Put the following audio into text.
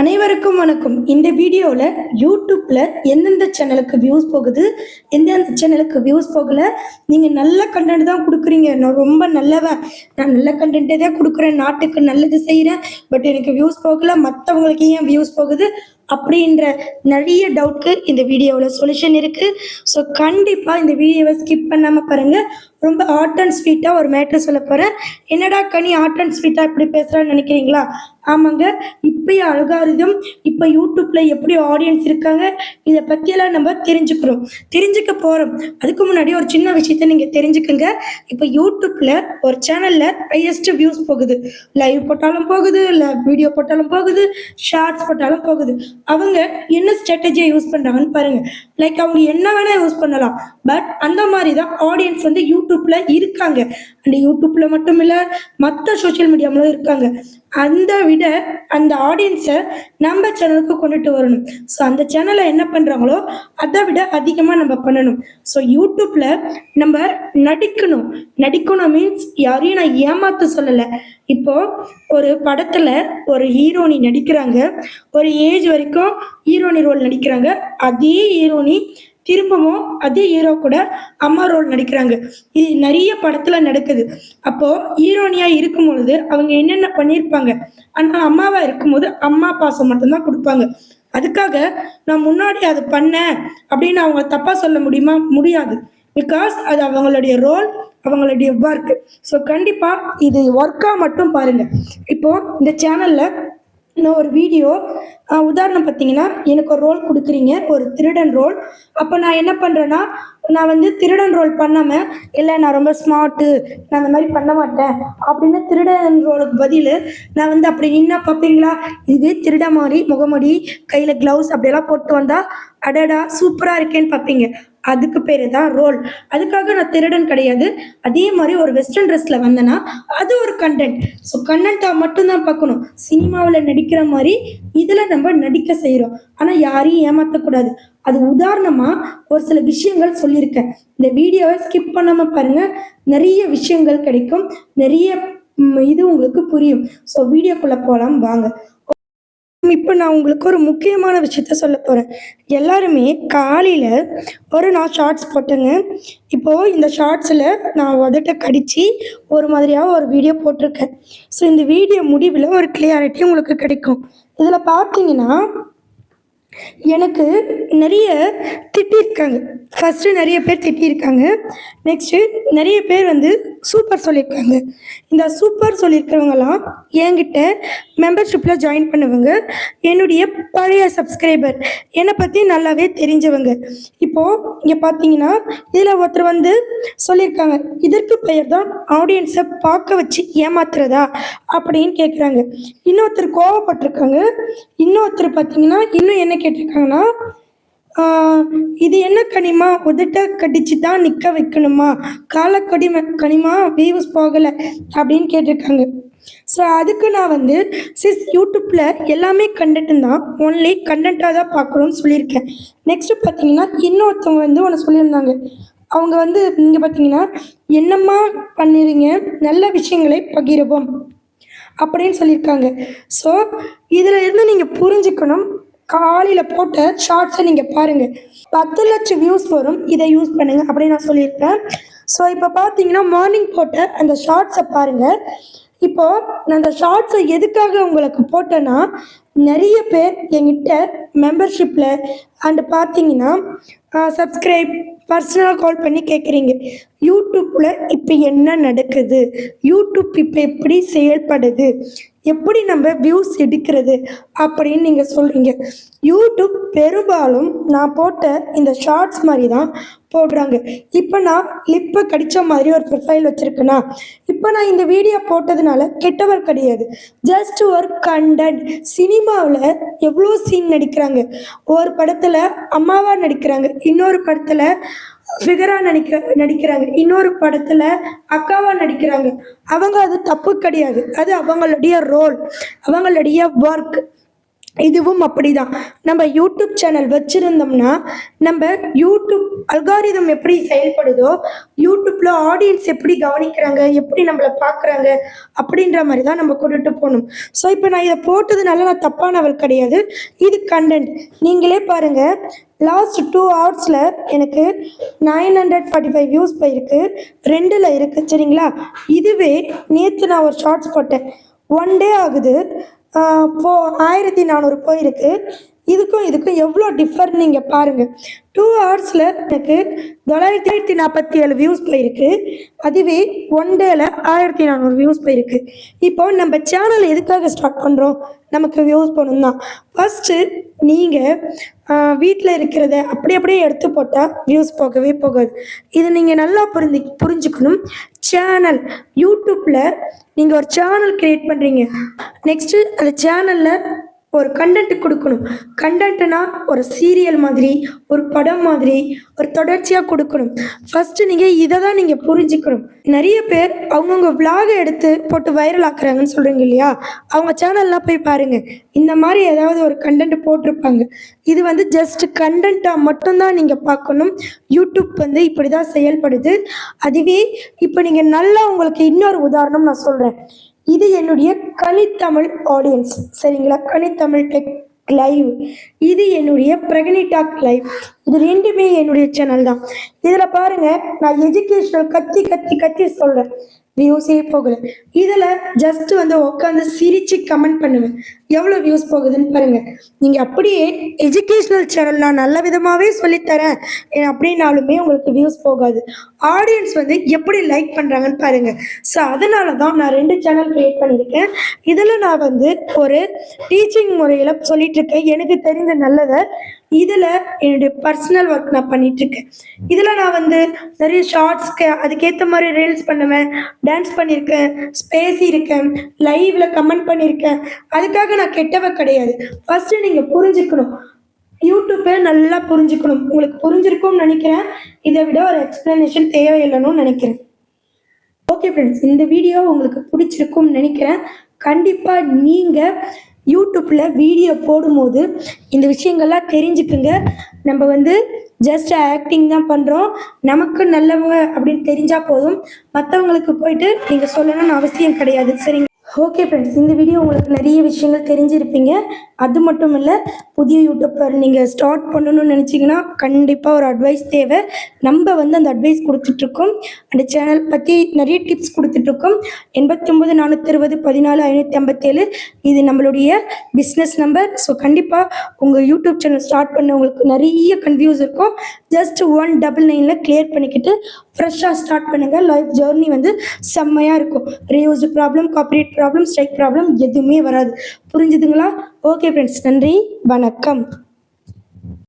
அனைவருக்கும் வணக்கம். இந்த வீடியோவில் யூடியூப்பில் எந்தெந்த சேனலுக்கு வியூஸ் போகுது எந்தெந்த சேனலுக்கு வியூஸ் போகல நீங்கள் நல்ல கண்டென்ட் தான் கொடுக்குறீங்க. நான் ரொம்ப நல்லவன். நான் நல்ல கண்டென்ட்டே தான் கொடுக்குறேன். நாட்டுக்கு நல்லது செய்கிறேன் பட் எனக்கு வியூஸ் போகல. மற்றவங்களுக்கு ஏன் வியூஸ் போகுது? அப்படின்ற நிறைய டவுட்க்கு இந்த வீடியோவில் சொல்யூஷன் இருக்குது ஸோ கண்டிப்பாக இந்த வீடியோவை ஸ்கிப் பண்ணாமல் பாருங்கள் ரொம்ப ஹாட் அண்ட் ஸ்வீட்டாக ஒரு மேட்ரு சொல்ல போகிறேன் என்னடா கனி ஹாட் அண்ட் ஸ்வீட்டாக இப்படி பேசுகிறான்னு நினைக்கிறீங்களா? ஆமாங்க. இப்போயே அல்காரிதம் இப்போ யூடியூப்பில் எப்படி ஆடியன்ஸ் இருக்காங்க இதை பற்றியெல்லாம் நம்ம தெரிஞ்சுக்கிறோம். தெரிஞ்சுக்க போகிறோம் அதுக்கு முன்னாடி ஒரு சின்ன விஷயத்த நீங்கள் தெரிஞ்சுக்கோங்க. இப்போ யூடியூப்பில் ஒரு சேனலில் ஹையஸ்ட் வியூஸ் போகுது. லைவ் போட்டாலும் போகுது இல்லை வீடியோ போட்டாலும் போகுது ஷார்ட்ஸ் போட்டாலும் போகுது. அவங்க என்ன ஸ்ட்ராட்டஜியை யூஸ் பண்ணுறாங்கன்னு பாருங்கள் லைக் அவங்க என்ன வேணால் யூஸ் பண்ணலாம். பட் அந்த மாதிரி தான் ஆடியன்ஸ் வந்து யூடியூப்பில் இருக்காங்க. அண்ட் யூடியூப்பில் மட்டும் இல்லை மற்ற சோஷியல் மீடியாவிலும் இருக்காங்க. அந்த விட அந்த ஆடியன்ஸை நம்ம சேனலுக்கு கொண்டுட்டு வரணும். ஸோ அந்த சேனலை என்ன பண்ணுறாங்களோ அதை விட அதிகமாக நம்ம பண்ணணும். ஸோ யூடியூப்பில் நம்ம நடிக்கணும். நடிக்கணும் மீன்ஸ் யாரையும் நான் ஏமாத்த சொல்லலை. இப்போது ஒரு படத்தில் ஒரு ஹீரோனி நடிக்கிறாங்க. ஒரு ஏஜ் வரைக்கும் ஹீரோனி ரோல் நடிக்கிறாங்க. அதே ஹீரோனி திரும்பவும் அதே ஹீரோ கூட அம்மா ரோல் நடிக்கிறாங்க. இது நிறைய படத்தில் நடக்குது. அப்போது ஹீரோனியாக இருக்கும் பொழுது அவங்க என்னென்ன பண்ணியிருப்பாங்க ஆனால் அம்மாவாக இருக்கும்போது அம்மா பாசம் மட்டும்தான் கொடுப்பாங்க. அதுக்காக நான் முன்னாடி அது பண்ணேன் அப்படின்னு அவங்க தப்பாக சொல்ல முடியுமா? முடியாது. பிகாஸ் அது அவங்களுடைய ரோல் அவங்களுடைய ஒர்க் ஸோ கண்டிப்பாக இது ஒர்க்காக மட்டும் பாருங்கள் இப்போது இந்த சேனலில் நான் ஒரு வீடியோ உதாரணம் பார்த்தீங்கன்னா எனக்கு ஒரு ரோல் கொடுக்குறீங்க ஒரு திருடன் ரோல் அப்போ நான் என்ன பண்ணுறேன்னா நான் வந்து திருடன் ரோல் பண்ணாமல் இல்லை நான் ரொம்ப ஸ்மார்ட்டு நான் அந்த மாதிரி பண்ண மாட்டேன். அப்படின்னு திருடன் ரோலுக்கு பதில் நான் வந்து அப்படி நின்னா பார்ப்பீங்களா? இதுவே திருட மாதிரி முகமடி கையில் க்ளவுஸ் அப்படியெல்லாம் போட்டு வந்தால் அடடா சூப்பராக இருக்கேன்னு பார்ப்பீங்க. அதுக்கு பேர் தான் ரோல். அதுக்காக நான் திருடன் கிடையாது. அதே மாதிரி ஒரு வெஸ்டர்ன் ட்ரெஸ்ஸில் வந்தேன்னா அது ஒரு கண்டென்ட் ஸோ கண்டென்ட்டாக மட்டும்தான் பார்க்கணும். சினிமாவில் நடிக்கிற மாதிரி இதில் நம்ம நடிக்க செய்கிறோம் ஆனால் யாரையும் ஏமாற்றக்கூடாது அது உதாரணமாக ஒரு சில விஷயங்கள் சொல்லியிருக்கேன். இந்த வீடியோவை ஸ்கிப் பண்ணாமல் பாருங்கள் நிறைய விஷயங்கள் கிடைக்கும். நிறைய இது உங்களுக்கு புரியும். ஸோ வீடியோக்குள்ளே போகலாம் வாங்க. இப்போ நான் உங்களுக்கு ஒரு முக்கியமான விஷயத்த சொல்ல போகிறேன் எல்லாருமே காலையில் ஒரு நான் ஷார்ட்ஸ் போட்டேங்க. இப்போது இந்த ஷார்ட்ஸில் நான் உதட்ட கடித்து ஒரு மாதிரியாக ஒரு வீடியோ போட்டிருக்கேன். ஸோ இந்த வீடியோ முடிவில் ஒரு கிளியாரிட்டி உங்களுக்கு கிடைக்கும். இதில் பார்த்தீங்கன்னா எனக்கு நிறைய திட்டியிருக்காங்க ஃபஸ்ட்டு நிறைய பேர் திட்டியிருக்காங்க நெக்ஸ்ட்டு நிறைய பேர் வந்து சூப்பர் சொல்லியிருக்காங்க. இந்த சூப்பர் சொல்லியிருக்கிறவங்களாம் என்கிட்ட மெம்பர்ஷிப்பில் ஜாயின் பண்ணுவங்க என்னுடைய பழைய சப்ஸ்கிரைபர் என்னை பற்றி நல்லாவே தெரிஞ்சவங்க. இப்போது இங்கே பார்த்தீங்கன்னா இதில் ஒருத்தர் வந்து சொல்லியிருக்காங்க இதற்கு பெயர் தான் ஆடியன்ஸை பார்க்க வச்சு ஏமாத்துறதா? அப்படின்னு கேட்குறாங்க இன்னொருத்தர் கோவப்பட்டிருக்காங்க. இன்னொருத்தர் பார்த்தீங்கன்னா இன்னும் என்ன கேட்டிருக்காங்கன்னா இது என்ன கனிமா? உதட்ட கடிச்சு தான் நிற்க வைக்கணுமா? காலை கனிமா வியூஸ் போகலை அப்படின்னு கேட்டிருக்காங்க. ஸோ அதுக்கு நான் வந்து சிஸ் யூடியூப்பில் எல்லாமே கண்டென்ட் தான் ஒன்லி கண்டென்ட்டாக தான் பார்க்கணும்னு சொல்லியிருக்கேன். நெக்ஸ்ட்டு பார்த்தீங்கன்னா இன்னொருத்தவங்க வந்து ஒன்று சொல்லியிருந்தாங்க. அவங்க வந்து நீங்கள் பார்த்தீங்கன்னா என்னம்மா பண்ணுறீங்க நல்ல விஷயங்களை பகிரவும். அப்படின்னு சொல்லியிருக்காங்க. ஸோ இதில் இருந்து நீங்கள் புரிஞ்சுக்கணும். காலையில் போட்ட ஷார்ட்ஸை நீங்கள் பாருங்கள் பத்து லட்சம் வியூஸ் வரும். இதை யூஸ் பண்ணுங்கள் அப்படின்னு நான் சொல்லியிருப்பேன் ஸோ இப்போ பார்த்தீங்கன்னா மார்னிங் போட்ட அந்த ஷார்ட்ஸை பாருங்கள் இப்போது நான் அந்த ஷார்ட்ஸை எதுக்காக உங்களுக்கு போட்டேன்னா நிறைய பேர் என்கிட்ட மெம்பர்ஷிப்பில் அண்டு பார்த்தீங்கன்னா சப்ஸ்கிரைப் பர்சனலாக கால் பண்ணி கேட்குறீங்க. யூடியூப்பில் இப்போ என்ன நடக்குது? யூடியூப் இப்போ எப்படி செயல்படுது? எப்படி நம்ம வியூஸ் எடுக்கிறது அப்படின்னு நீங்கள் சொல்கிறீங்க யூடியூப் பெரும்பாலும் நான் போட்ட இந்த ஷார்ட்ஸ் மாதிரி தான் போடுறாங்க. இப்போ நான் லிப்பை கடித்த மாதிரி ஒரு ப்ரொஃபைல் வச்சுருக்கேன்னா இப்போ நான் இந்த வீடியோ போட்டதுனால கெட்டவர் கிடையாது. ஜஸ்ட் ஒரு கண்டென்ட் சினிமாவில் எவ்வளோ சீன் நடிக்கிறாங்க. ஒரு படத்தில் அம்மாவாக நடிக்கிறாங்க. இன்னொரு படத்தில் ஃபிகரா நடிக்க நடிக்கிறாங்க. இன்னொரு படத்தில் அக்காவாக நடிக்கிறாங்க. அவங்க அது தப்பு கிடையாது. அது அவங்களுடைய ரோல் அவங்களுடைய ஒர்க் இதுவும் அப்படிதான். நம்ம யூடியூப் சேனல் வச்சுருந்தோம்னா நம்ம யூடியூப் அல்காரிதம் எப்படி செயல்படுதோ யூடியூப்பில் ஆடியன்ஸ் எப்படி கவனிக்கிறாங்க எப்படி நம்மளை பார்க்குறாங்க அப்படின்ற மாதிரி தான் நம்ம கொண்டுட்டு போகணும். ஸோ இப்போ நான் இதை போட்டதுனால நான் தப்பானவள் கிடையாது. இது கண்டென்ட் நீங்களே பாருங்கள் லாஸ்ட் டூ ஹவர்ஸில் எனக்கு nine hundred forty five views போயிருக்கு. ரெண்டில் இருக்குது சரிங்களா? இதுவே நேற்று நான் ஒரு ஷார்ட்ஸ் போட்டேன். ஒன் டே ஆகுது. போ ஆயிரத்தி நானூறு போயிருக்கு. இதுக்கும் இதுக்கும் எவ்வளோ டிஃபர் நீங்கள் பாருங்கள் டூ ஹவர்ஸில் எனக்கு தொள்ளாயிரத்தி நாற்பத்தி ஏழு வியூஸ் போயிருக்கு. அதுவே ஒன் டேல ஆயிரத்தி நானூறு வியூஸ் போயிருக்கு. இப்போ நம்ம சேனல் எதுக்காக ஸ்டார்ட் பண்ணுறோம் நமக்கு வியூஸ் போகணும் தான் ஃபஸ்ட்டு நீங்கள் வீட்டில் இருக்கிறத அப்படி அப்படியே எடுத்து போட்டால் வியூஸ் போகவே போகாது. இது நீங்கள் நல்லா புரிஞ்சு புரிஞ்சுக்கணும். சேனல் யூடியூப்பில் நீங்கள் ஒரு சேனல் க்ரியேட் பண்ணுறீங்க நெக்ஸ்ட்டு அந்த சேனலில் ஒரு கண்டென்ட் கொடுக்கணும். கண்டென்ட்னா ஒரு சீரியல் மாதிரி ஒரு படம் மாதிரி ஒரு தொடர்ச்சியாக கொடுக்கணும். ஃபஸ்ட்டு நீங்கள் இதை தான் நீங்கள் புரிஞ்சுக்கணும். நிறைய பேர் அவங்கவுங்க vlog எடுத்து போட்டு வைரல் ஆக்குறாங்கன்னு சொல்கிறீங்க இல்லையா? அவங்க சேனல்லாம் போய் பாருங்கள் இந்த மாதிரி ஏதாவது ஒரு கண்டென்ட் போட்டிருப்பாங்க. இது வந்து ஜஸ்ட் கண்டென்ட்டாக மட்டும்தான் நீங்கள் பார்க்கணும். யூடியூப் வந்து இப்படி தான் செயல்படுது. அதுவே இப்போ நீங்கள் நல்லா உங்களுக்கு இன்னொரு உதாரணம் நான் சொல்கிறேன் இது என்னுடைய கனித்தமிழ் ஆடியன்ஸ் சரிங்களா? கனித்தமிழ் டெக் லைவ் இது என்னுடைய பிரகனி டாக் லைவ் இது ரெண்டுமே என்னுடைய சேனல் தான். இதில் பாருங்கள் நான் எஜுகேஷனல் கத்தி கத்தி கத்தி சொல்கிறேன் வியூஸே போகல. இதில் ஜஸ்ட் வந்து உட்காந்து சிரித்து கமெண்ட் பண்ணுவேன். எவ்வளோ வியூஸ் போகுதுன்னு பாருங்கள் நீங்கள் அப்படியே எஜுகேஷ்னல் சேனல் நான் நல்ல விதமாகவே சொல்லித்தரேன். அப்படின்னாலுமே உங்களுக்கு வியூஸ் போகாது. ஆடியன்ஸ் வந்து எப்படி லைக் பண்ணுறாங்கன்னு பாருங்கள் ஸோ அதனால தான் நான் ரெண்டு சேனல் க்ரியேட் பண்ணியிருக்கேன். இதில் நான் வந்து ஒரு டீச்சிங் முறையில் சொல்லிகிட்ருக்கேன் எனக்கு தெரிந்த நல்லதை இதில் என்னுடைய பர்சனல் ஒர்க் நான் பண்ணிகிட்ருக்கேன் இதில் நான் வந்து நிறைய ஷார்ட்ஸ்க்கு அதுக்கேற்ற மாதிரி ரீல்ஸ் பண்ணுவேன் டான்ஸ் பண்ணியிருக்கேன் ஸ்பேஸ் இருக்கேன் கமெண்ட் பண்ணியிருக்கேன். அதுக்காக நான் கெட்டவ கிடையாது. ஃபர்ஸ்ட் நீங்கள் புரிஞ்சுக்கணும். யூடியூப்பை நல்லா புரிஞ்சுக்கணும். உங்களுக்கு புரிஞ்சிருக்கும்னு நினைக்கிறேன். இதை விட ஒரு எக்ஸ்பிளனேஷன் தேவையில்லைன்னு நினைக்கிறேன். ஓகே ஃப்ரெண்ட்ஸ் இந்த வீடியோ உங்களுக்கு பிடிச்சிருக்கும்னு நினைக்கிறேன். கண்டிப்பாக நீங்கள் யூடியூப்பில் வீடியோ போடும்போது இந்த விஷயங்கள்லாம் தெரிஞ்சுக்குங்க. நம்ம வந்து ஜஸ்ட் ஆக்டிங் தான் பண்ணுறோம் நமக்கு நல்லவங்க அப்படின்னு தெரிஞ்சால் போதும். மற்றவங்களுக்கு போயிட்டு நீங்கள் சொல்லணும்னு அவசியம் கிடையாது. சரிங்க ஓகே ஃப்ரெண்ட்ஸ் இந்த வீடியோ உங்களுக்கு நிறைய விஷயங்கள் தெரிஞ்சிருப்பீங்க. அது மட்டும் இல்லை புதிய யூடியூப்பர் நீங்கள் ஸ்டார்ட் பண்ணணும்னு நினச்சிங்கன்னா கண்டிப்பாக ஒரு அட்வைஸ் தேவை. நம்ம வந்து அந்த அட்வைஸ் கொடுத்துட்ருக்கோம். அந்த சேனல் பற்றி நிறைய டிப்ஸ் கொடுத்துட்ருக்கோம். எண்பத்தொம்பது நானூற்றி அறுபது பதினாலு ஐநூற்றி ஐம்பத்தேழு இது நம்மளுடைய பிஸ்னஸ் நம்பர் ஸோ கண்டிப்பாக உங்கள் யூடியூப் சேனல் ஸ்டார்ட் பண்ணவங்களுக்கு நிறைய கன்ஃபியூஸ் இருக்கும். ஜஸ்ட் ஒன் டபுள் நைனில் கிளியர் பண்ணிக்கிட்டு ஃப்ரெஷ்ஷாக ஸ்டார்ட் பண்ணுங்கள் லைஃப் ஜேர்னி வந்து செம்மையாக இருக்கும். Reused problem corporate problem strike problem எதுவுமே வராது. புரிஞ்சுதுங்களா? ஓகே ஃப்ரெண்ட்ஸ் நன்றி. வணக்கம்.